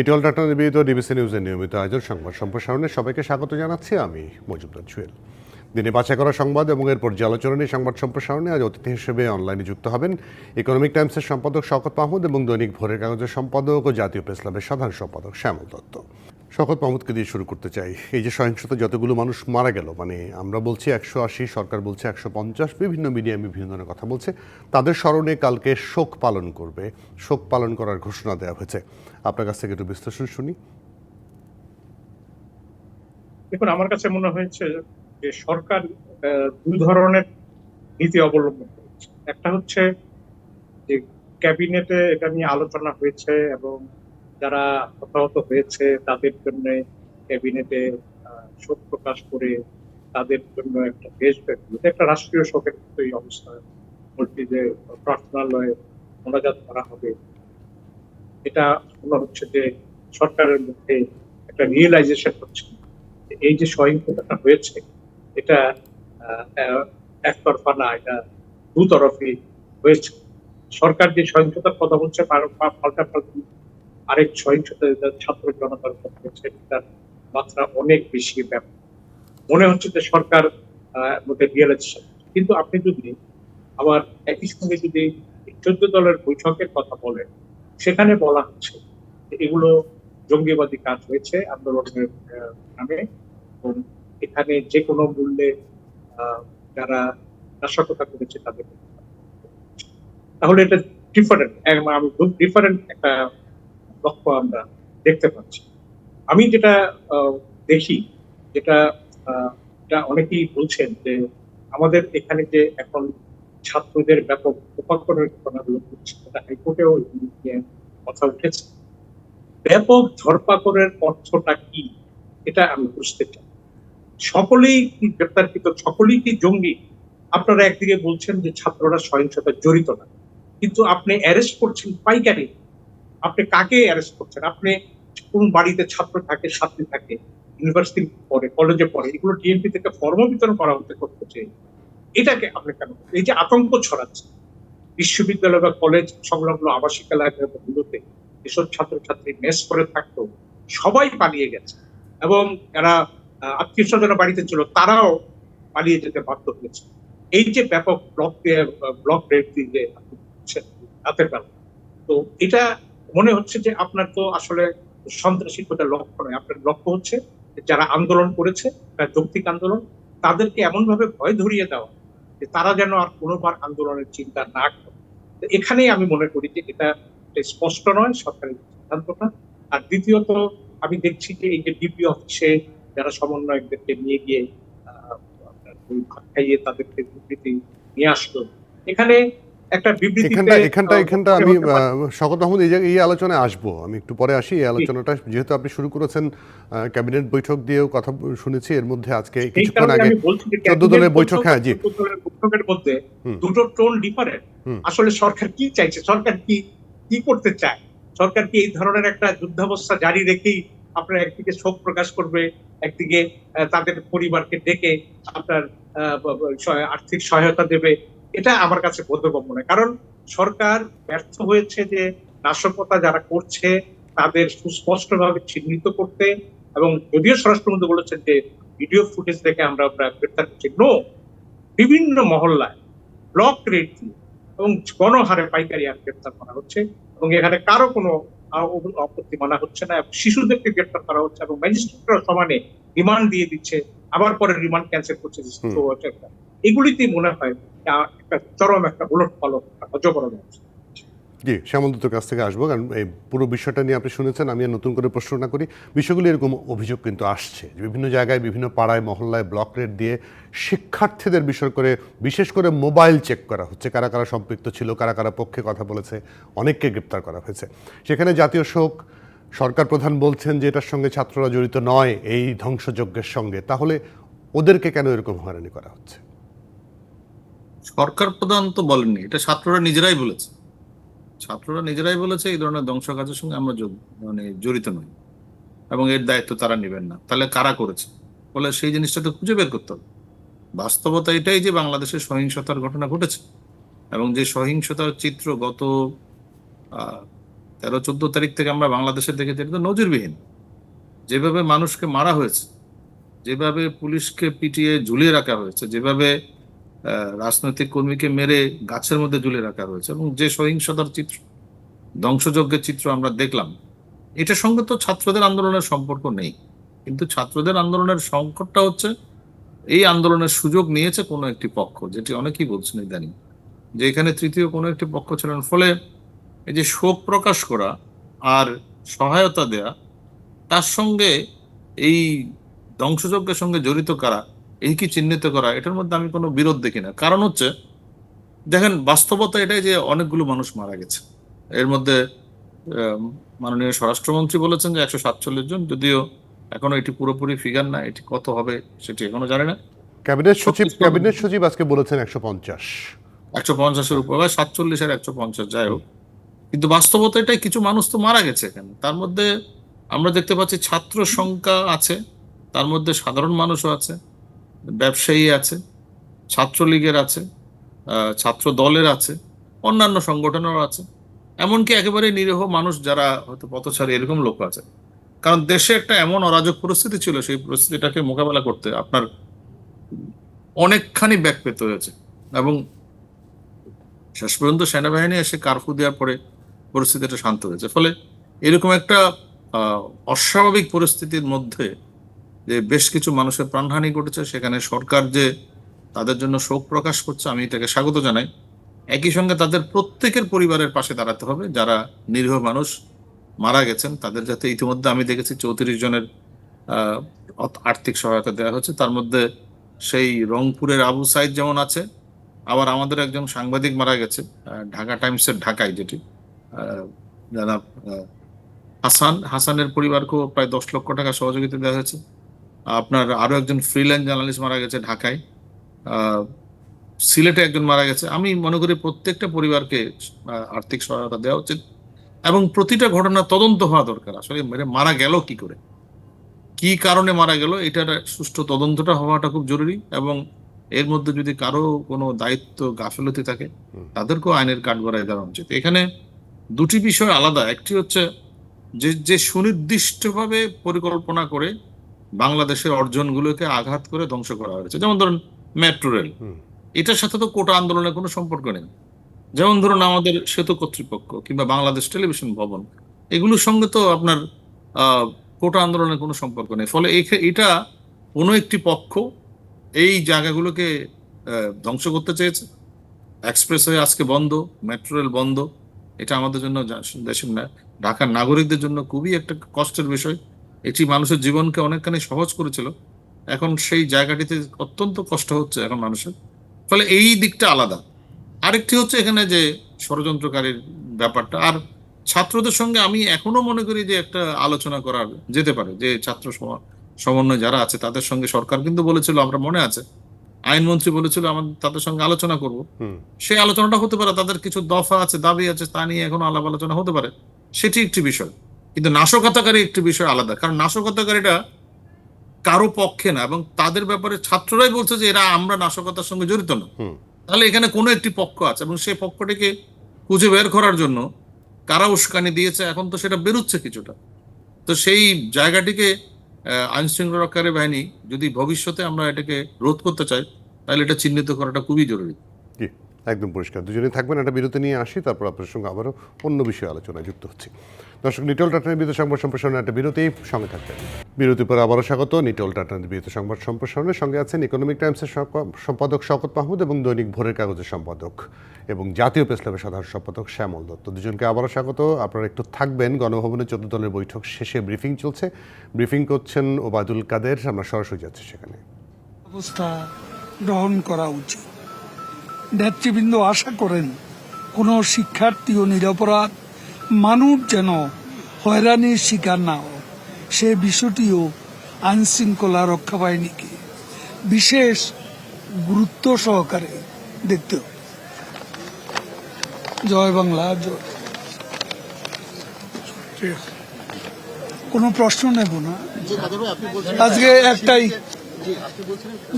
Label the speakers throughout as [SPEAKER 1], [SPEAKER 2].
[SPEAKER 1] ইটল data নিবেদিত DBC নিউজের নিয়মিত আয়োজন সংবাদ সম্প্রসারণে সবাইকে স্বাগত জানাচ্ছি। আমি মজুমদার জুয়েল দিনে বাছাই করা সংবাদ এবং এর পর্যালোচনা নিয়ে সংবাদ সম্প্রসারণে আজ অতিথি হিসেবে অনলাইনে যুক্ত হবেন ইকোনমিক টাইমসের সম্পাদক শকত মাহমুদ এবং দৈনিক ভোরের কাগজের সম্পাদক ও জাতীয় প্রেস ক্লাবের সাধারণ সম্পাদক শ্যামল দত্ত। শওকত মাহমুদকে দিয়ে শুরু করতে চাই। এই যে সহিংসতা, যতগুলো মানুষ মারা গেল মানে আমরা বলছি একশো আশি, সরকার বলছে একশো পঞ্চাশ, বিভিন্ন মিডিয়া বিভিন্ন ধরনের কথা বলছে। তাদের স্মরণে কালকে শোক পালন করবে। শোক পালন করার ঘোষণা দেওয়া হয়েছে। আপনার কাছ থেকে একটু বিশ্লেষণ শুনি।
[SPEAKER 2] দেখুন, আমার কাছে মনে হয়েছে যে সরকার দুই ধরনের নীতি অবলম্বন করেছে। একটা হচ্ছে যে ক্যাবিনেটে এটা নিয়ে আলোচনা হয়েছে এবং যারা হতাহত হয়েছে তাদের জন্য ক্যাবিনেটে শোক প্রকাশ করে তাদের জন্য একটা দেশব্যাপী একটা রাষ্ট্রীয় শোকের মতো এই অবস্থা যে, প্রার্থনালয়ে মোনাজাত করা হবে। এটা মনে হচ্ছে যে, সরকারের মধ্যে একটা রিয়েলাইজেশন হচ্ছে। এই যে সহিংসতাটা হয়েছে, এটা একতরফা না, এটা দুতরফই হয়েছে। সরকার যে সহিংসতার কথা বলছে তার পা- পাল্টাপাল্টি আরেক সহিংসতা ছাত্র জনতার উপর হয়েছে তার মাত্রা অনেক বেশি ব্যাপক। মনে হচ্ছে যে সরকার কিন্তু আপনি যদি আবার একই সঙ্গে যদি চোদ্দ দলের বৈঠকের কথা বলেন, সেখানে বলা হচ্ছে এগুলো জঙ্গিবাদী কাজ হয়েছে আন্দোলনের নামে। এবং এখানে যে কোনো মূল্যে যারা নাশকতা করেছে তাদের তাহলে এটা ডিফারেন্ট আমি ডিফারেন্ট একটা লক্ষ্য আমরা দেখতে পাচ্ছি। আমি যেটা দেখি, যেটা এটা অনেকেই বলছেন যে আমাদের এখানে যে এখন ছাত্রদের ব্যাপক উপাকরণের ঘটনাগুলো ঘটছে সেটা হাইকোর্টেও কথা উঠেছে। ব্যাপক ধরপাকড়ের অর্থটা কি, এটা আমি বুঝতে চাই। সকলেই কি গ্রেপ্তারকৃত, সকলেই কি জঙ্গি? আপনারা একদিকে বলছেন যে ছাত্ররা সহিংসতা জড়িত না, কিন্তু আপনি অ্যারেস্ট করছেন পাইকারি। আপনি কাকে অ্যারেস্ট করছেন? আপনি কোন বাড়িতে ছাত্র থাকে, ছাত্রী থাকে ইউনিভার্সিটি পড়ে কলেজে পড়ে, এগুলো ডিএমপি থেকে ফর্ম বিতরণ করা হতে করতেছে এটাকে আপনি কেন এই যে আতঙ্ক ছড়াচ্ছে, বিশ্ববিদ্যালয় বা কলেজ সংলগ্ন আবাসিক এলাকাগুলোতে এসব ছাত্রছাত্রী মেস করে থাকতো সবাই পালিয়ে গেছে এবং যারা আত্মীয় স্বজনের বাড়িতে ছিল, তারাও পালিয়ে যেতে বাধ্য হয়েছে। এই যে ব্যাপক ব্লক ব্লক রেট দিয়ে রাতের বেলা। তো এটা মনে হচ্ছে যে আপনার তো আসলে সন্ত্রাসীর কোটা লক্ষ্য নয়। আপনার লক্ষ্য হচ্ছে যারা আন্দোলন করেছে যৌক্তিক আন্দোলন, তাদেরকে এমন ভাবে ভয় ধরিয়ে দেওয়া যে তারা যেন আর কোনোবার আন্দোলনের চিন্তা না করে। তো এখানেই আমি মনে করি যে এটা স্পষ্ট নয়, সরকারের সিদ্ধান্তটা আর দ্বিতীয়ত, আমি দেখছি যে এই যে ডিপি অফিসে যারা সমন্বয়কদেরকে নিয়ে গিয়ে খাইয়ে তাদেরকে বিবৃতি নিয়ে আসলো। এখানে একটা বিবৃতি
[SPEAKER 1] এখানটা এখানটা আমি শকত মাহমুদ এই এই আলোচনায় আসব। আমি একটু পরে আসি এই আলোচনাটা যেহেতু আপনি শুরু করেছেন ক্যাবিনেট বৈঠক দিয়েও কথা শুনেছি এর মধ্যে আজকে কিছুক্ষণ আগে চোদ্দ দলের বৈঠক, হ্যাঁ, জি।
[SPEAKER 2] বৈঠকের মধ্যে দুটো টোন ডিফারেন্ট। আসলে সরকার কি চাইছে সরকার কি কি করতে চায়? সরকার কি এই ধরনের একটা যুদ্ধাবস্থা জারি রেখেই আপনার একদিকে শোক প্রকাশ করবে একদিকে তাদের পরিবারকে ডেকে আপনার আর্থিক সহায়তা দেবে এটা আমার কাছে বোধগম্য নয়। কারণ সরকার ব্যর্থ হয়েছে যে নাশকতা যারা করছে তাদের সুস্পষ্টভাবে চিহ্নিত করতে এবং যদিও স্বরাষ্ট্রমন্ত্রী বলেছেন যে ভিডিও ফুটেজ দেখে আমরা গ্রেপ্তার করছি নো। বিভিন্ন মহল্লায় ব্লক রেট দিয়ে এবং গণহারে পাইকারি আর গ্রেপ্তার করা হচ্ছে এবং এখানে কারও কোনো আপত্তি মানা হচ্ছে না শিশুদেরকে গ্রেপ্তার করা হচ্ছে এবং ম্যাজিস্ট্রেটরা সমানে রিমান্ড দিয়ে দিচ্ছে আবার পরে রিমান্ড ক্যান্সেল করছে। এগুলিতেই মনে হয় একটা চরম একটা
[SPEAKER 1] জি শ্যামল দত্তর কাছ থেকে আসব, কারণ এই পুরো বিষয়টা নিয়ে আপনি শুনেছেন, আমি আর নতুন করে প্রশ্ন না করি। বিষয়গুলি এরকম অভিযোগ কিন্তু আসছে বিভিন্ন জায়গায়, বিভিন্ন পাড়ায়, মহল্লায় ব্লক রেট দিয়ে শিক্ষার্থীদের বিষয় করে, বিশেষ করে মোবাইল চেক করা হচ্ছে। কারা কারা সম্পৃক্ত ছিল, কারা কারা পক্ষে কথা বলেছে, অনেককে গ্রেপ্তার করা হয়েছে। সেখানে জাতীয় শোক, সরকার প্রধান বলছেন যে এটার সঙ্গে ছাত্ররা জড়িত নয়, এই ধ্বংসযজ্ঞের সঙ্গে। তাহলে ওদেরকে কেন এরকম হয়রানি করা হচ্ছে?
[SPEAKER 3] সরকার প্রধান তো বলেননি, এটা ছাত্ররা নিজেরাই বলেছে। ছাত্ররা নিজেরাই বলেছে এই ধরনের ধ্বংস কাজের সঙ্গে আমরা মানে জড়িত নই। এবং এর দায়িত্ব তারা নেবেন না। তাহলে কারা করেছে? বলে সেই জিনিসটা তো খুঁজে বের করতে হবে। বাস্তবতা এটাই যে বাংলাদেশে সহিংসতার ঘটনা ঘটেছে। এবং যে সহিংসতার চিত্র গত তেরো, চোদ্দ তারিখ থেকে আমরা বাংলাদেশে দেখেছি, এটা তো নজিরবিহীন। যেভাবে মানুষকে মারা হয়েছে, যেভাবে পুলিশকে পিটিয়ে ঝুলিয়ে রাখা হয়েছে, যেভাবে রাজনৈতিক কর্মীকে মেরে গাছের মধ্যে ঝুলিয়ে রাখা হয়েছে এবং যে সহিংসতার চিত্র, ধ্বংসযজ্ঞের চিত্র আমরা দেখলাম এটার সঙ্গে তো ছাত্রদের আন্দোলনের সম্পর্ক নেই। কিন্তু ছাত্রদের আন্দোলনের সংকটটা হচ্ছে, এই আন্দোলনের সুযোগ নিয়েছে কোনো একটি পক্ষ, যেটি অনেকেই বলছেন ইদানিং, যে এখানে তৃতীয় কোনো একটি পক্ষ ছিলেন। ফলে এই যে শোক প্রকাশ করা আর সহায়তা দেয়া, তার সঙ্গে এই ধ্বংসযজ্ঞের সঙ্গে জড়িত করা এই কি চিহ্নিত করা এটার মধ্যে আমি কোনো বিরোধ দেখি না। কারণ হচ্ছে দেখেন বাস্তবতা এটাই যে অনেকগুলো মানুষ মারা গেছে। এর মধ্যে মাননীয় স্বরাষ্ট্রমন্ত্রী বলেছেন যে একশো সাতচল্লিশ জন যদিও এখনও এটি পুরোপুরি ফিগার না এটি কত হবে সেটি এখনও জানে না।
[SPEAKER 1] ক্যাবিনেট সচিব ক্যাবিনেট সচিব আজকে বলেছেন একশো পঞ্চাশ।
[SPEAKER 3] একশো পঞ্চাশের উপর বা সাতচল্লিশ আর একশো পঞ্চাশ যাই হোক। কিন্তু বাস্তবতা এটাই কিছু মানুষ তো মারা গেছে এখানে। তার মধ্যে আমরা দেখতে পাচ্ছি ছাত্র সংখ্যা আছে তার মধ্যে সাধারণ মানুষও আছে। ব্যবসায়ী আছে, ছাত্রলীগের আছে ছাত্র দলের আছে, অন্যান্য সংগঠনেরও আছে। এমনকি একেবারে নিরীহ মানুষ যারা হয়তো পথচারী এরকম লোক আছে। কারণ দেশে একটা এমন অরাজক পরিস্থিতি ছিল, সেই পরিস্থিতিটাকে মোকাবেলা করতে আপনার অনেকখানি ব্যাক পেতে হয়েছে। এবং শেষ পর্যন্ত সেনাবাহিনী এসে কারফু দেওয়ার পরে পরিস্থিতিটা শান্ত হয়েছে। ফলে এরকম একটা অস্বাভাবিক পরিস্থিতির মধ্যে যে বেশ কিছু মানুষের প্রাণহানি ঘটেছে, সেখানে সরকার যে তাদের জন্য শোক প্রকাশ করছে, আমি এটাকে স্বাগত জানাই। একই সঙ্গে তাদের প্রত্যেকের পরিবারের পাশে দাঁড়াতে হবে। যারা নিরীহ মানুষ মারা গেছেন, তাদের যাতে ইতিমধ্যে আমি দেখেছি চৌত্রিশ জনের আর্থিক সহায়তা দেওয়া হচ্ছে তার মধ্যে সেই রংপুরের আবু সাইদ যেমন আছে, আবার আমাদের একজন সাংবাদিক মারা গেছে ঢাকা টাইমসের ঢাকায় যেটি। যারা হাসান, হাসানের পরিবারকেও প্রায় দশ লক্ষ টাকা সহযোগিতা দেওয়া হয়েছে। আপনার আরও একজন ফ্রিল্যান্স জার্নালিস্ট মারা গেছে ঢাকায়। সিলেটে একজন মারা গেছে। আমি মনে করি প্রত্যেকটা পরিবারকে আর্থিক সহায়তা দেওয়া উচিত এবং প্রতিটা ঘটনা তদন্ত হওয়া দরকার। আসলে মেরে মারা গেল কি করে? কি কারণে মারা গেল? এটার সুষ্ঠু তদন্তটা হওয়াটা খুব জরুরি এবং এর মধ্যে যদি কারও কোনো দায়িত্ব গাফিলতি থাকে তাদেরকেও আইনের কাঠগড়ায় দেওয়া উচিত। এখানে দুটি বিষয় আলাদা। একটি হচ্ছে যে যে সুনির্দিষ্টভাবে পরিকল্পনা করে বাংলাদেশের অর্জনগুলোকে আঘাত করে ধ্বংস করা হয়েছে। যেমন ধরুন মেট্রো রেল। এটার সাথে তো কোটা আন্দোলনের কোনো সম্পর্ক নেই। যেমন ধরুন আমাদের সেতু কর্তৃপক্ষ কিংবা বাংলাদেশ টেলিভিশন ভবন এগুলোর সঙ্গে তো আপনার কোটা আন্দোলনের কোনো সম্পর্ক নেই। ফলে এটা কোনো একটি পক্ষ এই জায়গাগুলোকে ধ্বংস করতে চেয়েছে। এক্সপ্রেসওয়ে আজকে বন্ধ মেট্রো রেল বন্ধ। এটা আমাদের জন্য দেশের না ঢাকার নাগরিকদের জন্য খুবই একটা কষ্টের বিষয়। এটি মানুষের জীবনকে অনেকখানি সহজ করেছিল। এখন সেই জায়গাটিতে অত্যন্ত কষ্ট হচ্ছে এখন মানুষের। ফলে এই দিকটা আলাদা। আরেকটি হচ্ছে এখানে যে ষড়যন্ত্রকারীর ব্যাপারটা। আর ছাত্রদের সঙ্গে আমি এখনও মনে করি যে একটা আলোচনা করা যেতে পারে যে ছাত্র সমন্বয় যারা আছে তাদের সঙ্গে সরকার কিন্তু বলেছিল আমরা মনে আছে আইনমন্ত্রী বলেছিল আমাদের তাদের সঙ্গে আলোচনা করব। সেই আলোচনাটা হতে পারে তাদের কিছু দফা আছে দাবি আছে তা নিয়ে এখনও আলাপ আলোচনা হতে পারে। সেটি একটি বিষয়। কিন্তু নাশকতাকারী একটি বিষয় আলাদা কারণ নাশকতাকারীটা কারও পক্ষে না এবং তাদের ব্যাপারে ছাত্ররাই বলছে যে এরা আমরা নাশকতার সঙ্গে জড়িত না। তাহলে এখানে কোনো একটি পক্ষ আছে এবং সেই পক্ষটিকে খুঁজে বের করার জন্য কারা উস্কানি দিয়েছে এখন তো সেটা বেরোচ্ছে কিছুটা। তো সেই জায়গাটিকে আইন শৃঙ্খলা রক্ষাকারী বাহিনী যদি ভবিষ্যতে আমরা এটাকে রোধ করতে চাই তাহলে এটা চিহ্নিত করাটা খুবই জরুরি।
[SPEAKER 1] একদম পরিষ্কার। দুজনেই থাকবেন, একটা বিরতি নিয়ে আসি, তারপর আপনার সঙ্গে আবারও অন্য বিষয়ে আলোচনায় যুক্ত হচ্ছি। দর্শক, নিটল টাটানের বিদ্যুৎ সংবাদ সম্প্রসারণে একটা বিরতি, সঙ্গে থাকবেন। বিরতির পর আবারও স্বাগত, নিটল টাটানের বিদ্যুৎ সংবাদ সম্প্রসারণের সঙ্গে আছেন ইকোনমিক টাইমসের সম্পাদক শকত মাহমুদ এবং দৈনিক ভোরের কাগজের সম্পাদক এবং জাতীয় প্রেস সাধারণ সম্পাদক শ্যামল দত্ত। দুজনকে আবারও স্বাগত, আপনারা একটু থাকবেন। গণভবনে চোদ্দ দলের বৈঠক শেষে ব্রিফিং চলছে। ব্রিফিং করছেন ওবায়দুল কাদের, আমরা সরাসরি যাচ্ছি সেখানে।
[SPEAKER 4] অবস্থা গ্রহণ করা উচিত। নেতৃবৃন্দ আশা করেন কোনো শিক্ষার্থী ও নিরপরাধ মানুষ যেন হয়রানির শিকার না হয়। সে বিষয়টিও আইনশৃঙ্খলা রক্ষা বাহিনীকে বিশেষ গুরুত্ব সহকারে দেখতে হবে। জয় বাংলা জয়। কোনো প্রশ্ন নেব না। আজকে একটাই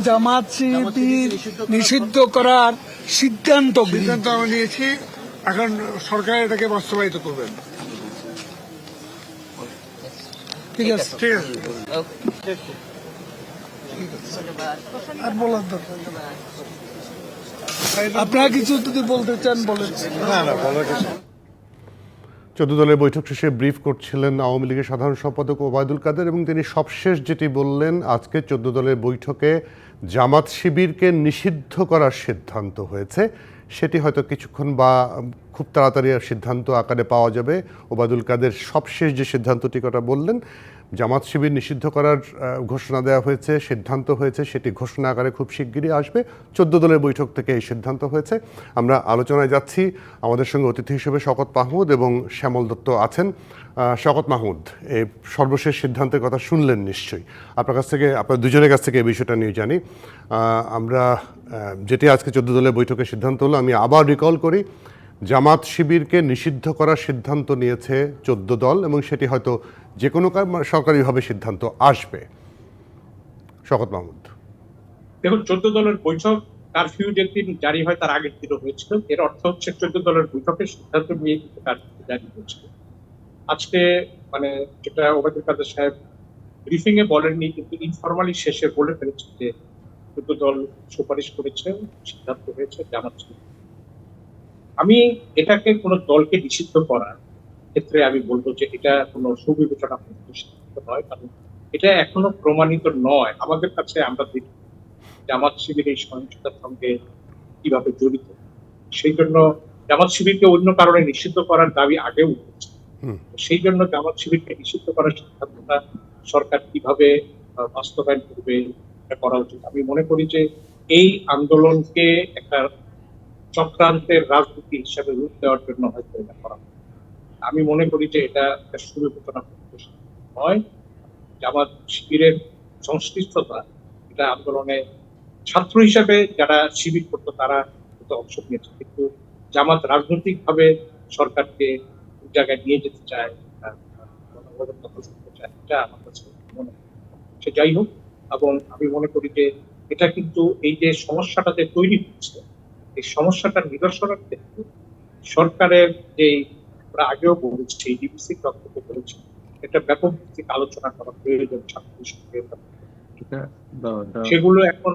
[SPEAKER 4] জামাত নিষিদ্ধ করার সিদ্ধান্ত
[SPEAKER 5] সিদ্ধান্ত আমরা নিয়েছি এখন সরকার এটাকে বাস্তবায়িত করবেন
[SPEAKER 4] ঠিক আছে ঠিক আছে। আপনারা কিছু যদি বলতে চান বলেন।
[SPEAKER 1] না না বলার কিছু চোদ্দ দলের বৈঠক শেষে ব্রিফ করছিলেন আওয়ামী লীগের সাধারণ সম্পাদক ওবায়দুল কাদের এবং তিনি সবশেষ যেটি বললেন, আজকে চোদ্দ দলের বৈঠকে জামাত শিবিরকে নিষিদ্ধ করার সিদ্ধান্ত হয়েছে। সেটি হয়তো কিছুক্ষণ বা খুব তাড়াতাড়ি সিদ্ধান্ত আকারে পাওয়া যাবে। ওবায়দুল কাদের সবশেষ যে সিদ্ধান্তটি কথা বললেন জামাত শিবির নিষিদ্ধ করার ঘোষণা দেওয়া হয়েছে, সিদ্ধান্ত হয়েছে, সেটি ঘোষণা আকারে খুব শিগগিরই আসবে। চোদ্দ দলের বৈঠক থেকে এই সিদ্ধান্ত হয়েছে। আমরা আলোচনায় যাচ্ছি। আমাদের সঙ্গে অতিথি হিসেবে শকত মাহমুদ এবং শ্যামল দত্ত আছেন। শকত মাহমুদ এই সর্বশেষ সিদ্ধান্তের কথা শুনলেন নিশ্চয়ই। আপনার কাছ থেকে, আপনার দুজনের কাছ থেকে এই বিষয়টা নিয়ে জানি। আমরা যেটি আজকে চোদ্দ দলের বৈঠকে সিদ্ধান্ত হলো, আমি আবার রিকল করি, জামাত শিবিরকে নিষিদ্ধ করার সিদ্ধান্ত নিয়েছে চোদ্দ দল এবং সেটি হয়তো যে কোনো কার- সরকারিভাবে সিদ্ধান্ত আসবে। শকত মাহমুদ।
[SPEAKER 2] দেখুন, চোদ্দ দলের বৈঠক কারফিউ যেদিন জারি হয় তার আগের দিনও হয়েছিল। এর অর্থ হচ্ছে চোদ্দ দলের বৈঠকের সিদ্ধান্ত নিয়ে কিন্তু কারফিউ জারি হয়েছিল। আজকে মানে যেটা ওবায়দুল কাদের সাহেব ব্রিফিং এ বলেননি, কিন্তু ইনফরমালি শেষে বলে ফেলেছে যে চোদ্দ দল সুপারিশ করেছে, সিদ্ধান্ত হয়েছে, জানাচ্ছে। আমি এটাকে কোনো দলকে নিষিদ্ধ করার ক্ষেত্রে আমি বলব যে এটা কোনো সুবিবেচনা নয় কারণ এটা এখনও প্রমাণিত নয়। আমাদের কাছে আমরা দেখি জামাত শিবির এই সহিংসতার সঙ্গে কীভাবে জড়িত। সেই জন্য জামাত শিবিরকে অন্য কারণে নিষিদ্ধ করার দাবি আগেও উঠেছে। সেই জন্য জামাত শিবিরকে নিষিদ্ধ করার সিদ্ধান্তটা সরকার কীভাবে বাস্তবায়ন করবে এটা করা উচিত। আমি মনে করি যে এই আন্দোলনকে একটা চক্রান্তের রাজনীতি হিসাবে রূপ দেওয়ার জন্য হয়তো এটা করা হবে। আমি মনে করি যে এটা একটা নয় জামাত শিবিরের সংশ্লিষ্টতা, এটা আন্দোলনে ছাত্র হিসাবে যারা শিবির করতো, তারা অংশ নিয়েছে। কিন্তু জামাত রাজনৈতিক ভাবে সরকারকে জায়গায় নিয়ে যেতে চায় এটা আমার কাছে মনে সে যাই হোক, এবং আমি মনে করি যে এটা কিন্তু এই যে সমস্যাটাতে তৈরি হচ্ছে, এই সমস্যাটার নিরসনের ক্ষেত্রে সরকারের যে আমরা আগেও বলেছি ডিবিসি বক্তব্য বলেছি। এটা ব্যাপক ভিত্তিক আলোচনা করা প্রয়োজন ছাত্রদের সঙ্গে।
[SPEAKER 3] এটা
[SPEAKER 2] সেগুলো এখন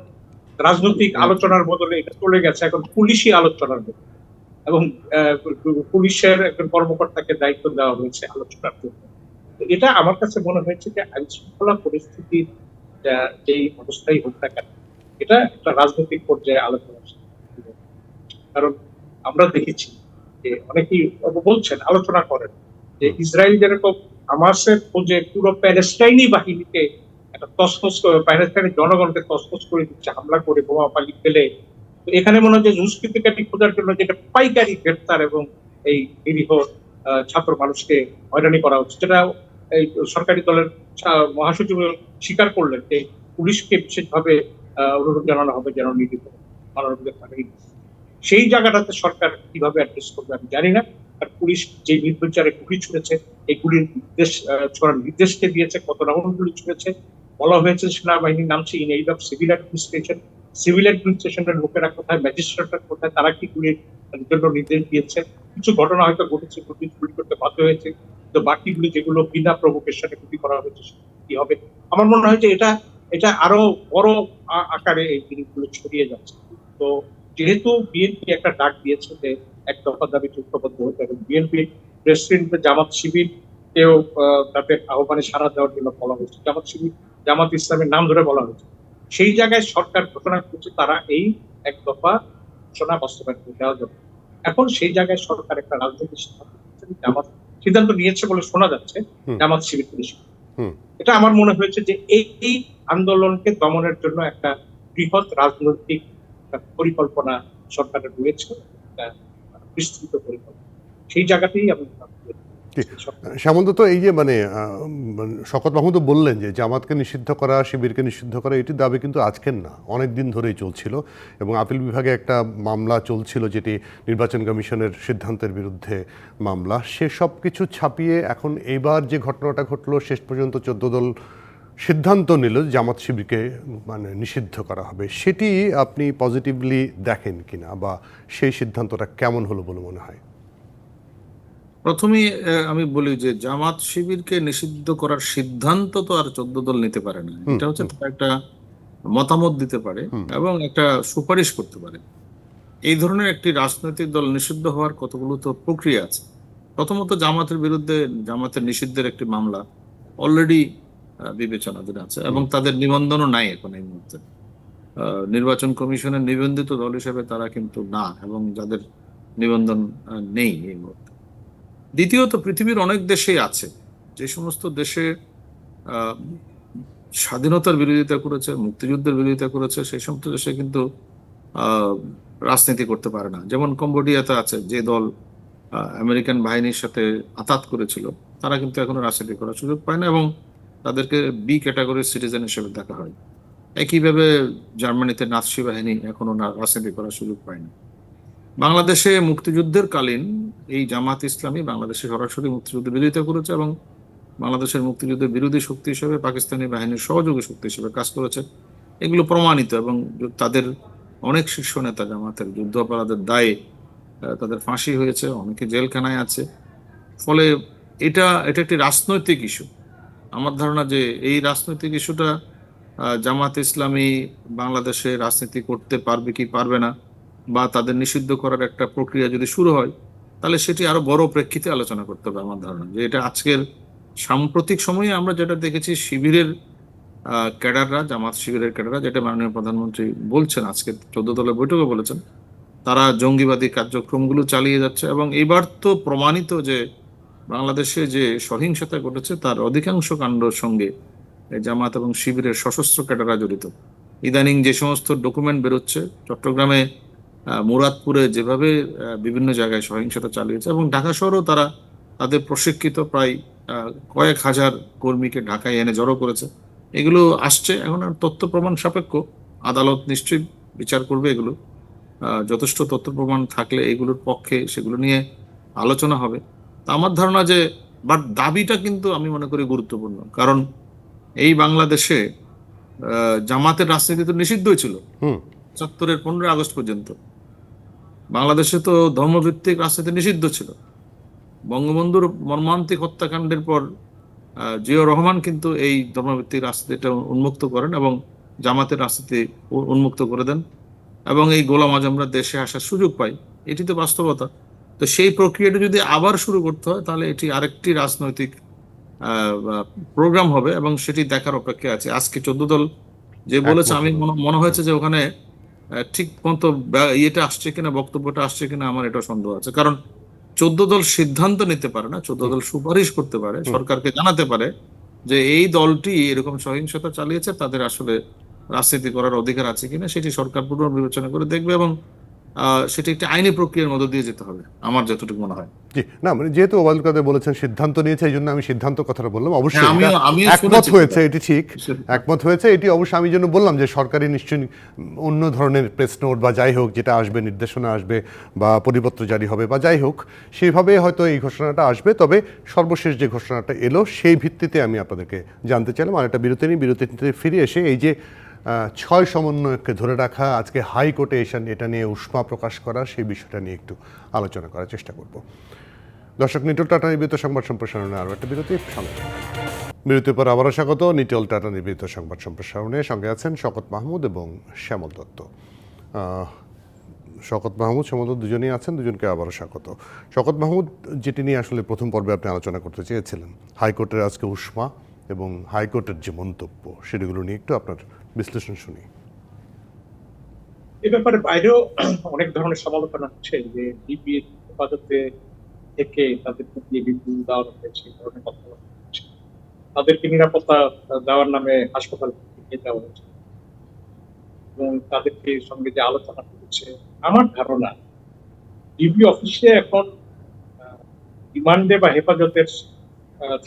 [SPEAKER 2] রাজনৈতিক আলোচনার বদলে এটা চলে গেছে এখন পুলিশি আলোচনার বদলে। এবং পুলিশের একজন কর্মকর্তাকে দায়িত্ব দেওয়া হয়েছে আলোচনার জন্য। এটা আমার কাছে মনে হয়েছে যে আইন শৃঙ্খলা পরিস্থিতির যা- যেই অবস্থায় হোক না কেন এটা একটা রাজনৈতিক পর্যায়ে আলোচনা কারণ আমরা দেখেছি যে অনেকেই বলছেন আলোচনা করেন যে ইসরায়েল যেরকম হামাসের খোঁজে পুরো প্যালেস্টাইনি বাহিনীকে একটা তসমস প্যালেস্টাইনের জনগণকে তসমস করে দিচ্ছে হামলা করে বোমা পালি ফেলে। এখানে মনে হয় যে দুষ্কৃতিকারী খোঁজার জন্য যেটা পাইকারি গ্রেপ্তার এবং এই নিরীহ ছাত্র মানুষকে হয়রানি করা হচ্ছে যেটা এই সরকারি দলের মহাসচিব স্বীকার করলেন যে পুলিশকে বিশেষভাবে অনুরোধ জানানো হবে যেন নিরীহ সেই জায়গাটাতে সরকার কীভাবে অ্যাড্রেস করবে আমি জানি না, আর পুলিশ যে নির্বিচারে গুলি ছুড়েছে, এই গুলির নির্দেশ ছোড়ার নির্দেশকে দিয়েছে, কত রাউন্ড গুলি ছুড়েছে, বলা হয়েছে সেনাবাহিনীর নামছে in aid of civil administration. Civil অ্যাডমিনিস্ট্রেশনের লোকেরা কোথায়, ম্যাজিস্ট্রেটরা কোথায়, তারা কি গুলির জন্য নির্দেশ দিয়েছে? কিছু ঘটনা হয়তো ঘটেছে, গুলি গুলি করতে বাধ্য হয়েছে তো বাকিগুলি যেগুলো বিনা প্রভোকেশনে গুলি করা হয়েছে কি হবে? আমার মনে হয় যে এটা এটা আরও বড় আকারে এই জিনিসগুলো ছড়িয়ে যাচ্ছে। তো যেহেতু বিএনপি একটা ডাক দিয়েছে যে এক দফা দাবি ঐক্যবদ্ধ হতে এবং বিএনপি প্রেসিডেন্ট জামাত শিবির কেউ তাদের আহ্বানে সাড়া দেওয়ার জন্য বলা হয়েছে। জামাত শিবির জামাত ইসলামের নাম ধরে বলা হয়েছে। সেই জায়গায় সরকার ঘোষণা করছে তারা এই এক দফা ঘোষণা বাস্তবায়ন করে দেওয়ার জন্য এখন সেই জায়গায় সরকার একটা রাজনৈতিক সিদ্ধান্ত জামাত সিদ্ধান্ত নিয়েছে বলে শোনা যাচ্ছে জামাত শিবির পুলিশ এটা আমার মনে হয়েছে যে এই আন্দোলনকে দমনের জন্য একটা বৃহৎ রাজনৈতিক একটা পরিকল্পনা সরকারের রয়েছে একটা বিস্তৃত পরিকল্পনা। সেই জায়গাতেই আমি
[SPEAKER 1] শ্যামন্ত তো এই যে মানে মানে শকত মাহমুদ বললেন যে জামাতকে নিষিদ্ধ করা শিবিরকে নিষিদ্ধ করা এটি দাবি কিন্তু আজকের না অনেক দিন ধরেই চলছিল এবং আপিল বিভাগে একটা মামলা চলছিল যেটি নির্বাচন কমিশনের সিদ্ধান্তের বিরুদ্ধে মামলা। সে সব কিছু ছাপিয়ে এখন এবার যে ঘটনাটা ঘটলো শেষ পর্যন্ত চোদ্দ দল সিদ্ধান্ত নিল জামাত শিবিরকে মানে নিষিদ্ধ করা হবে। সেটি আপনি পজিটিভলি দেখেন কিনা বা সেই সিদ্ধান্তটা কেমন হলো বলে মনে হয়?
[SPEAKER 3] প্রথমে আমি বলি যে জামাত শিবিরকে নিষিদ্ধ করার সিদ্ধান্ত তো আর চোদ্দ দল নিতে পারে না। এটা হচ্ছে তারা একটা মতামত দিতে পারে এবং একটা সুপারিশ করতে পারে। এই ধরনের একটি রাজনৈতিক দল নিষিদ্ধ হওয়ার কতগুলো তো প্রক্রিয়া আছে। প্রথমত জামাতের বিরুদ্ধে জামাতের নিষিদ্ধের একটি মামলা অলরেডি বিবেচনাধীন আছে। এবং তাদের নিবন্ধনও নাই এখন এই মুহূর্তে। নির্বাচন কমিশনের নিবন্ধিত দল হিসেবে তারা কিন্তু না এবং যাদের নিবন্ধন নেই এই মুহূর্তে। দ্বিতীয়ত, পৃথিবীর অনেক দেশেই আছে, যে সমস্ত দেশে স্বাধীনতার বিরোধিতা করেছে, মুক্তিযুদ্ধের বিরোধিতা করেছে সেই সমস্ত দেশে কিন্তু রাজনীতি করতে পারে না। যেমন কম্বোডিয়াতে আছে, যে দল আমেরিকান বাহিনীর সাথে আতাত করেছিল, তারা কিন্তু এখনও রাজনীতি করার সুযোগ পায় না এবং তাদেরকে বি ক্যাটাগরির সিটিজেন হিসেবে দেখা হয়। একইভাবে জার্মানিতে নাৎসি বাহিনী এখনও না- রাজনীতি করার সুযোগ পায় না। বাংলাদেশে মুক্তিযুদ্ধের কালীন এই জামাত ইসলামী বাংলাদেশে সরাসরি মুক্তিযুদ্ধের বিরোধিতা করেছে এবং বাংলাদেশের মুক্তিযুদ্ধের বিরোধী শক্তি হিসেবে পাকিস্তানি বাহিনীর সহযোগী শক্তি হিসেবে কাজ করেছে। এগুলো প্রমাণিত এবং তাদের অনেক শীর্ষ নেতা জামাতের যুদ্ধ অপরাধের দায়ে তাদের ফাঁসি হয়েছে, অনেকে জেলখানায় আছে। ফলে এটা এটা একটি রাজনৈতিক ইস্যু আমার ধারণা যে এই রাজনৈতিক ইস্যুটা জামাত ইসলামী বাংলাদেশে রাজনীতি করতে পারবে কি পারবে না বা তাদের নিষিদ্ধ করার একটা প্রক্রিয়া যদি শুরু হয়, তাহলে সেটি আরও বড় প্রেক্ষিতে আলোচনা করতে হবে আমার ধারণা। যে এটা আজকের সাম্প্রতিক সময়ে আমরা যেটা দেখেছি, শিবিরের ক্যাডাররা, জামাত শিবিরের ক্যাডাররা, যেটা মাননীয় প্রধানমন্ত্রী বলছেন, আজকে চোদ্দ দলের বৈঠকে বলেছেন, তারা জঙ্গিবাদী কার্যক্রমগুলো চালিয়ে যাচ্ছে এবং এবার তো প্রমাণিত যে বাংলাদেশে যে সহিংসতা ঘটেছে, তার অধিকাংশ কাণ্ডর সঙ্গে জামাত এবং শিবিরের সশস্ত্র ক্যাডাররা জড়িত। ইদানিং যে সমস্ত ডকুমেন্ট বেরোচ্ছে, চট্টগ্রামে মুরাদপুরে যেভাবে বিভিন্ন জায়গায় সহিংসতা চালিয়েছে এবং ঢাকা শহরেও তারা তাদের প্রশিক্ষিত প্রায় কয়েক হাজার কর্মীকে ঢাকায় এনে জড়ো করেছে। এগুলো আসছে, এখন আর তথ্য প্রমাণ সাপেক্ষ। আদালত নিশ্চয়ই বিচার করবে এগুলো। যথেষ্ট তথ্য প্রমাণ থাকলে এগুলোর পক্ষে সেগুলো নিয়ে আলোচনা হবে। আমার ধারণা যে বাট দাবিটা কিন্তু আমি মনে করি গুরুত্বপূর্ণ। কারণ এই বাংলাদেশে জামাতের রাজনীতি তো নিষিদ্ধই ছিল।
[SPEAKER 1] হুম।
[SPEAKER 3] পঁচাত্তরের পনেরোই আগস্ট পর্যন্ত। বাংলাদেশে তো ধর্মভিত্তিক রাজনীতি নিষিদ্ধ ছিল। বঙ্গবন্ধুর মর্মান্তিক হত্যাকাণ্ডের পর জিয়াউর রহমান কিন্তু এই ধর্মভিত্তিক রাজনীতিটা উন্মুক্ত করেন এবং জামাতের রাজনীতি উন্মুক্ত করে দেন। এবং এই গোলাম আজমরা দেশে আসার সুযোগ পাই এটি তো বাস্তবতা। তো সেই প্রক্রিয়াটা যদি আবার শুরু করতে হয় তাহলে এটি আরেকটি রাজনৈতিক প্রোগ্রাম হবে এবং সেটি দেখার অপেক্ষা আছে। আজকে চোদ্দ দল যে বলেছে আমি মনে- হয়েছে যে ওখানে ঠিক মতো ইয়েটা আসছে কিনা বক্তব্যটা আসছে কিনা আমার এটা সন্দেহ আছে। কারণ চোদ্দ দল সিদ্ধান্ত নিতে পারে না চোদ্দ দল সুপারিশ করতে পারে সরকারকে জানাতে পারে যে এই দলটি এরকম সহিংসতা চালিয়েছে তাদের আসলে রাজনীতি করার অধিকার আছে কিনা সেটি সরকার পুনর্বিবেচনা করে দেখবে এবং সেটি একটি আইনি প্রক্রিয়ার মধ্য দিয়ে যেতে হবে আমার যতটুকু মনে হয়।
[SPEAKER 1] জি না মানে যেহেতু ওবায়দুল কাদের বলেছেন সিদ্ধান্ত নিয়েছে এই জন্য আমি সিদ্ধান্ত কথাটা বললাম। অবশ্যই
[SPEAKER 3] হ্যাঁ, আমিও-
[SPEAKER 1] একমত হয়েছে এটি ঠিক একমত হয়েছে। এটি অবশ্য আমি জন্য বললাম যে সরকারি নিশ্চয়ই অন্য ধরনের প্রেস নোট বা যাই হোক যেটা আসবে নির্দেশনা আসবে বা পরিপত্র জারি হবে বা যাই হোক সেইভাবে হয়তো এই ঘোষণাটা আসবে। তবে সর্বশেষ যে ঘোষণাটা এলো সেই ভিত্তিতে আমি আপনাদেরকে জানতে চাইলাম। আর একটা বিরতি বিরতিতে ফিরে এসে এই যে ছয় সমন্বয়ককে ধরে রাখা, আজকে হাইকোর্টে এসে এটা নিয়ে উষ্মা প্রকাশ করা, সেই বিষয়টা নিয়ে একটু আলোচনা করার চেষ্টা করব। দর্শক, নিটল টাটা নিবেদিত সংবাদ সম্প্রসারণে আরও একটা বিরতি সঙ্গে বিরতির পর আবারও স্বাগত, নিটল টাটা নিবেদিত সংবাদ সম্প্রসারণে। সঙ্গে আছেন শকত মাহমুদ এবং শ্যামল দত্ত। শকত মাহমুদ দত্ত দুজনেই আছেন, দুজনকে আবারও স্বাগত। শকত মাহমুদ, যেটি নিয়ে আসলে প্রথম পর্বে আপনি আলোচনা করতে চেয়েছিলেন, হাইকোর্টের আজকে উষ্মা এবং হাইকোর্টের যে মন্তব্য, সেগুলো নিয়ে একটু আপনার বিশ্লেষণ শুনি।
[SPEAKER 2] এ ব্যাপারে বাইরেও অনেক ধরনের সমালোচনা হচ্ছে যে ডিবির হেফাজতে থেকে তাদেরকে দিয়ে বিপুল দেওয়া হয়েছে এই ধরনের কথা হচ্ছে। তাদেরকে নিরাপত্তা দেওয়ার নামে হাসপাতাল থেকে দেওয়া হয়েছে এবং তাদেরকে সঙ্গে যে আলোচনা করেছে আমার ধারণা ডিবি অফিসে এখন রিমান্ডে বা হেফাজতের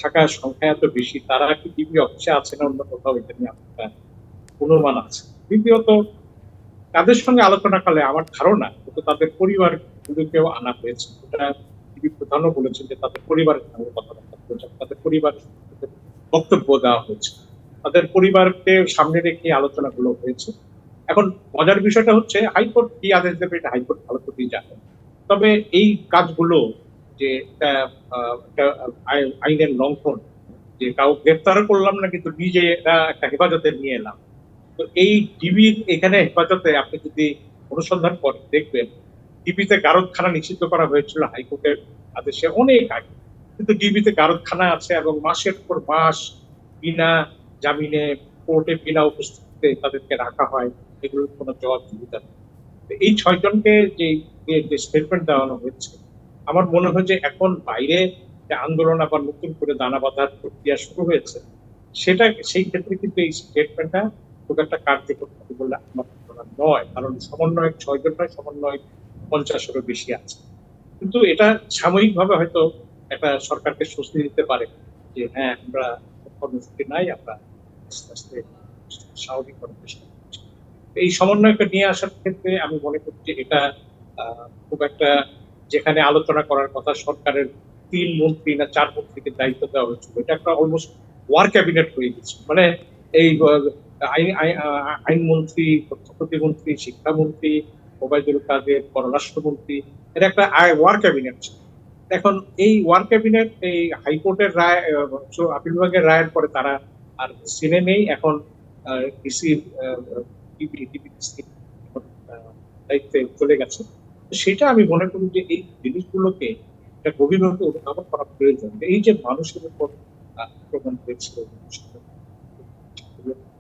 [SPEAKER 2] থাকার সংখ্যা এত বেশি, তারা কি ডিবি অফিসে আছে না অন্য কোথাও? এটা নিয়ে আপনার অনুমান আছে। দ্বিতীয়ত, তাদের সঙ্গে আলোচনা কালে আমার ধারণা হয়তো তাদের পরিবার গুলোকেও আনা হয়েছে। এটা টিভি প্রধানও বলেছেন যে তাদের পরিবারের সঙ্গে কথাবার্তা তাদের পরিবার বক্তব্য দেওয়া হয়েছে। তাদের পরিবারকে সামনে রেখে আলোচনাগুলো হয়েছে। এখন মজার বিষয়টা হচ্ছে, হাইকোর্ট কি আদেশ দেবে এটা হাইকোর্ট ভালো করেই জানে। তবে এই কাজগুলো যে আইনের লঙ্ঘন, যে কাউ গ্রেপ্তার করলাম না, কিন্তু নিজে একটা হেফাজতে নিয়ে এলাম। তো এই ডিবি এখানে হেফাজতে আপনি যদি অনুসন্ধান করেন দেখবেন ডিবিতে গারদখানা নিষিদ্ধ করা হয়েছিল হাইকোর্টের আদেশে অনেক আগে। কিন্তু ডিবিতে গারদখানা আছে এবং মাসের পর মাস বিনা জামিনে কোর্টে বিনা উপস্থিতিতে তাদেরকে রাখা হয়, এগুলোর কোনো জবাবদিহিতা নেই। এই ছয়জনকে যে যে স্টেটমেন্ট দেওয়ানো হয়েছে, আমার মনে হয় যে এখন বাইরে যে আন্দোলন আবার নতুন করে দানা বাঁধার প্রক্রিয়া শুরু হয়েছে, সেটা, সেই ক্ষেত্রে কিন্তু এই স্টেটমেন্টটা খুব একটা কার্যকর হবে বলে আমার ধারণা নয়, কারণ সমন্বয়ক ছয়জন নয় সমন্বয়ক পঞ্চাশেরও বেশি আছে। কিন্তু এটা সাময়িকভাবে হয়তো একটা সরকারকে স্বস্তি দিতে পারে যে হ্যাঁ আমরা কর্মসূচি নাই, আমরা আস্তে আস্তে স্বাভাবিক চেষ্টা করছি। এই সমন্বয়কে নিয়ে আসার ক্ষেত্রে আমি মনে করি যে এটা খুব একটা যেখানে আলোচনা করার কথা সরকারের তিন মন্ত্রী না চার মন্ত্রীকে দায়িত্ব দেওয়া হয়েছিল, এটা একটা অলমোস্ট ওয়ার ক্যাবিনেট হয়ে গেছে। মানে এই আইন আইনমন্ত্রী তথ্য প্রতিমন্ত্রী, শিক্ষামন্ত্রী ওবায়দুল কাদের, পররাষ্ট্রমন্ত্রী, এটা একটা ওয়ার ক্যাবিনেট। ছিল এখন এই ওয়ার ক্যাবিনেট, এই হাইকোর্টের রায় আপিল বিভাগের রায়ের পরে তারা আর সিনে নেই। এখন দায়িত্বে চলে গেছে। সেটা আমি মনে করি যে এই জিনিসগুলোকে একটা গভীরভাবে অনুধাবন করা প্রয়োজন। এই যে মানুষের উপর আক্রমণ হয়েছিল মানুষের উপর ভোগ চলেছে।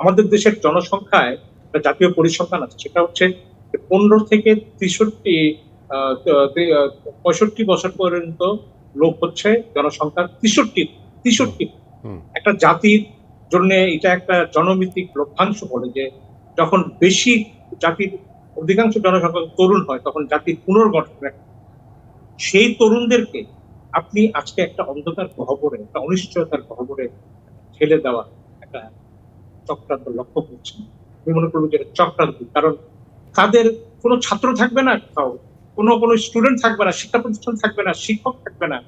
[SPEAKER 2] আমাদের দেশের জনসংখ্যায় জাতীয় পরিসংখ্যান আছে সেটা হচ্ছে পনেরো থেকে তেষট্টি আহ, তে- আহ, পঁয়ষট্টি বছর পর্যন্ত লোক হচ্ছে জনসংখ্যার তেষট্টি তেষট্টি। একটা জাতির জন্য এটা একটা জনমিতিক লভ্যাংশ বলে যে যখন বেশি জাতির অধিকাংশ জনসংখ্যা তরুণ হয় তখন জাতির পুনর্গঠন সেই তরুণদেরকে আপনি আজকে একটা অন্ধকার গহ্বরে একটা অনিশ্চয়তার গহ্বরে ঠেলে দেওয়া একটা চক্রান্ত লক্ষ্য করছেন আমি মনে করব যে চক্রান্ত, কারণ তাদের কোনো ছাত্র থাকবে না কোথাও, কোনো কোনো স্টুডেন্ট থাকবে না, শিক্ষা প্রতিষ্ঠান থাকবে না, শিক্ষক থাকবে না।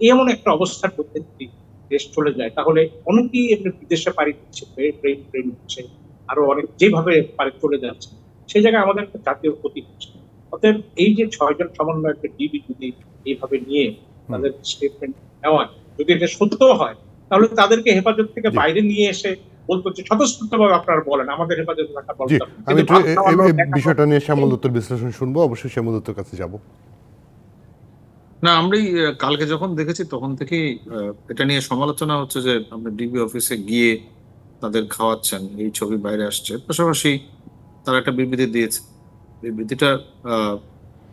[SPEAKER 2] এমন একটা অবস্থার মধ্যে যদি দেশ চলে যায়, তাহলে অনেকেই এমনি বিদেশে পাড়ি দিচ্ছে ট্রেন ট্রেন হচ্ছে আরও অনেক যেভাবে পাড়ি চলে যাচ্ছে, সেই জায়গায় আমাদের একটা জাতীয় ক্ষতি হচ্ছে। অতএব এই যে ছয়জন সমন্বয়কের ডিবি যদি এইভাবে নিয়ে তাদের স্টেটমেন্ট নেওয়া, যদি এটা সত্য হয় তাহলে তাদেরকে হেফাজত থেকে বাইরে নিয়ে এসে বলতো যে স্বতঃস্ফূর্তভাবে আপনারা বলেন আমাদের হেফাজত রাখা দরকার
[SPEAKER 1] আমি
[SPEAKER 2] কিন্তু
[SPEAKER 1] একটু এ-
[SPEAKER 2] ভাব
[SPEAKER 1] এ-
[SPEAKER 2] খাওয়ানো,
[SPEAKER 1] এই
[SPEAKER 2] দেখা
[SPEAKER 1] বিষয়টা নিয়ে শ্যামল দত্তর বিশ্লেষণ শুনব অবশ্যই শ্যামল দত্তর কাছে যাব।
[SPEAKER 3] না আমরা কালকে যখন দেখেছি তখন থেকেই এটা নিয়ে সমালোচনা হচ্ছে যে আপনি ডিবি অফিসে গিয়ে তাদের খাওয়াচ্ছেন এই ছবি বাইরে আসছে। পাশাপাশি তারা একটা বিবৃতি দিয়েছে। বিবৃতিটা আহ,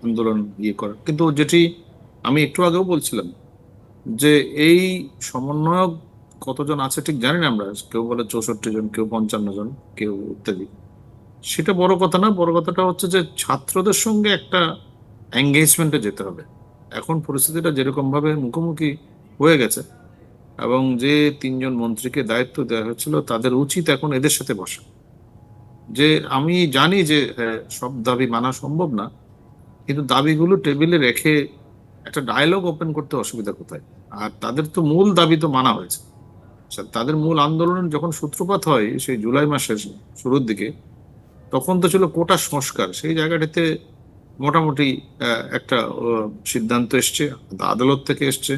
[SPEAKER 3] আন্দোলন ইয়ে করে কিন্তু যেটি আমি একটু আগেও বলছিলাম যে এই সমন্বয়ক কতজন আছে ঠিক জানি না আমরা। কেউ বলে চৌষট্টি জন কেউ পঞ্চান্ন জন কেউ ইত্যাদি সেটা বড় কথা না বড় কথাটা হচ্ছে যে ছাত্রদের সঙ্গে একটা এঙ্গেজমেন্টে যেতে হবে। এখন পরিস্থিতিটা যেরকম ভাবে মুখোমুখি হয়ে গেছে এবং যে তিনজন মন্ত্রীকে দায়িত্ব দেওয়া হয়েছিল তাদের উচিত এখন এদের সাথে বসা। যে আমি জানি যে হ্যাঁ, সব দাবি মানা সম্ভব না কিন্তু দাবিগুলো টেবিলে রেখে একটা ডায়লগ ওপেন করতে অসুবিধা কোথায়? আর তাদের তো মূল দাবি তো মানা হয়েছে। আচ্ছা, তাদের মূল আন্দোলনের যখন সূত্রপাত হয় সেই জুলাই মাসের শুরুর দিকে তখন তো ছিল কোটা সংস্কার। সেই জায়গাটিতে মোটামুটি একটা সিদ্ধান্ত এসছে আদালত থেকে এসছে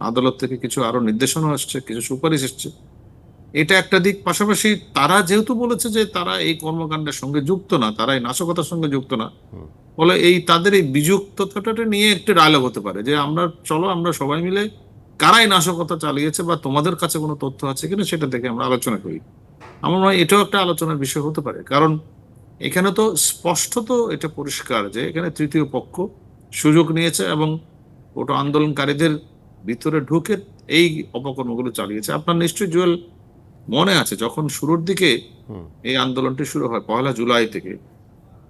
[SPEAKER 3] আদালত থেকে কিছু আরও নির্দেশনা এসছে কিছু সুপারিশ এসছে। এটা একটা দিক। পাশাপাশি তারা যেহেতু বলেছে যে তারা এই কর্মকাণ্ডের সঙ্গে যুক্ত না তারা এই নাশকতার সঙ্গে যুক্ত না ফলে এই তাদের এই বিযুক্ততাটা নিয়ে একটু ডায়লগ হতে পারে যে আমরা চলো আমরা সবাই মিলে কারাই নাশকতা চালিয়েছে বা তোমাদের কাছে কোনো তথ্য আছে কিনা সেটা দেখে আমরা আলোচনা করি। আমার মনে হয় এটাও একটা আলোচনার বিষয় হতে পারে। কারণ এখানে তো স্পষ্টত এটা পরিষ্কার যে এখানে তৃতীয় পক্ষ সুযোগ নিয়েছে এবং ওটা আন্দোলনকারীদের ভিতরে ঢুকে এই অপকর্মগুলো চালিয়েছে। আপনার নিশ্চয়ই জুয়েল মনে আছে যখন শুরুর দিকে এই আন্দোলনটি শুরু হয় পয়লা জুলাই থেকে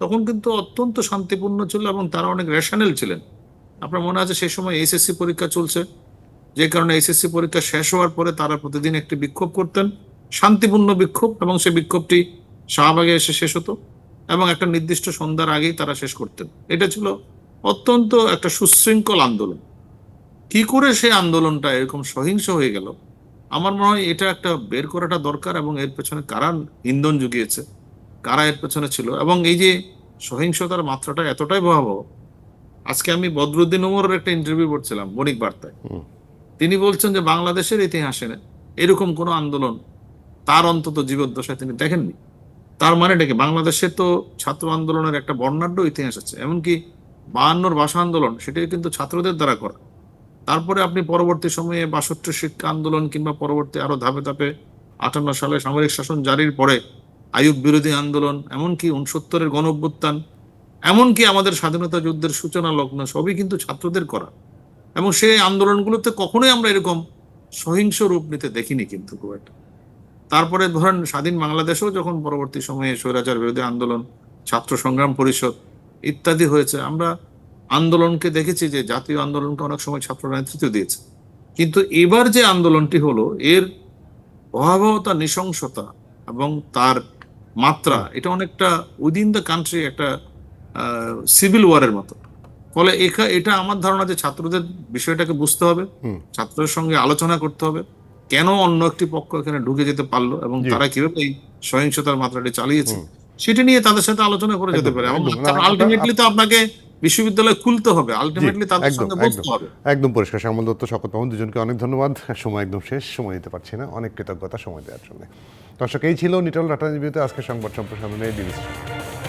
[SPEAKER 3] তখন কিন্তু অত্যন্ত শান্তিপূর্ণ ছিল এবং তারা অনেক রেশনাল ছিলেন। আপনার মনে আছে সেই সময় এসএসসি পরীক্ষা চলছে? যে কারণে এসএসসি পরীক্ষা শেষ হওয়ার পরে তারা প্রতিদিন একটি বিক্ষোভ করতেন, শান্তিপূর্ণ বিক্ষোভ, এবং সেই বিক্ষোভটি শাহবাগে এসে শেষ হতো, এবং একটা নির্দিষ্ট সন্ধ্যার আগেই তারা শেষ করতেন। এটা ছিল অত্যন্ত একটা সুশৃঙ্খল আন্দোলন। কি করে সেই আন্দোলনটা এরকম সহিংস হয়ে গেল? আমার মনে হয় এটা একটা বের করাটা দরকার, এবং এর পেছনে কারা ইন্ধন জুগিয়েছে, কারা এর পেছনে ছিল, এবং এই যে সহিংসতার মাত্রাটা এতটাই ভয়াবহ, আজকে আমি বদরুদ্দিন উমরের একটা ইন্টারভিউ করছিলাম বণিক বার্তায়। তিনি বলছেন যে বাংলাদেশের ইতিহাসে এরকম কোনো আন্দোলন তার অন্তত জীবদ্দশায় তিনি দেখেননি। তার মানে ডেকে বাংলাদেশে তো ছাত্র আন্দোলনের একটা বর্ণাঢ্য ইতিহাস আছে। এমনকি বায়ান্নর ভাষা আন্দোলন, সেটাই কিন্তু ছাত্রদের দ্বারা করা। তারপরে আপনি পরবর্তী সময়ে বাষট্টি শিক্ষা আন্দোলন কিংবা পরবর্তী আরও ধাপে ধাপে আটান্ন সালে সামরিক শাসন জারির পরে আয়ুব বিরোধী আন্দোলন, এমনকি উনসত্তরের গণ অভ্যুত্থান এমনকি আমাদের স্বাধীনতা যুদ্ধের সূচনা লগ্ন, সবই কিন্তু ছাত্রদের করা। এবং সেই আন্দোলনগুলোতে কখনোই আমরা এরকম সহিংস রূপ নিতে দেখিনি কিন্তু খুব একটা। তারপরে ধরেন স্বাধীন বাংলাদেশেও যখন পরবর্তী সময়ে স্বৈরাচার বিরোধী আন্দোলন, ছাত্র সংগ্রাম পরিষদ ইত্যাদি হয়েছে, আমরা আন্দোলনকে দেখেছি যে জাতীয় আন্দোলনকে অনেক সময় ছাত্ররা নেতৃত্ব দিয়েছে। কিন্তু এবার যে আন্দোলনটি হলো, এর ভয়াবহতা, নৃশংসতা এবং তার মাত্রা, এটা অনেকটা উইদিন দ্য কান্ট্রি একটা সিভিল ওয়ারের মতো। ফলে এটা আমার ধারণা যে ছাত্রদের বিষয়টাকে বুঝতে হবে
[SPEAKER 1] হুম।
[SPEAKER 3] ছাত্রদের সঙ্গে আলোচনা করতে হবে কেন অন্য একটি পক্ষ এখানে ঢুকে যেতে পারল এবং তারা কীভাবে এই সহিংসতার মাত্রাটি চালিয়েছে সেটা নিয়ে তাদের সাথে আলোচনা করে যেতে পারে। এবং আলটিমেটলি তো আপনাকে বিশ্ববিদ্যালয় খুলতে হবে আলটিমেটলি তাদের সঙ্গে বসতে হবে।
[SPEAKER 1] একদম পরিষ্কার শ্যামল দত্ত শপথ মোহন দুজনকে অনেক ধন্যবাদ। সময় একদম শেষ সময় দিতে পারছি না অনেক কৃতজ্ঞতা সময় দেওয়ার জন্য। দর্শক এই ছিল নিটল রিভিউতে আজকে সংবাদ সম্প্রসারণে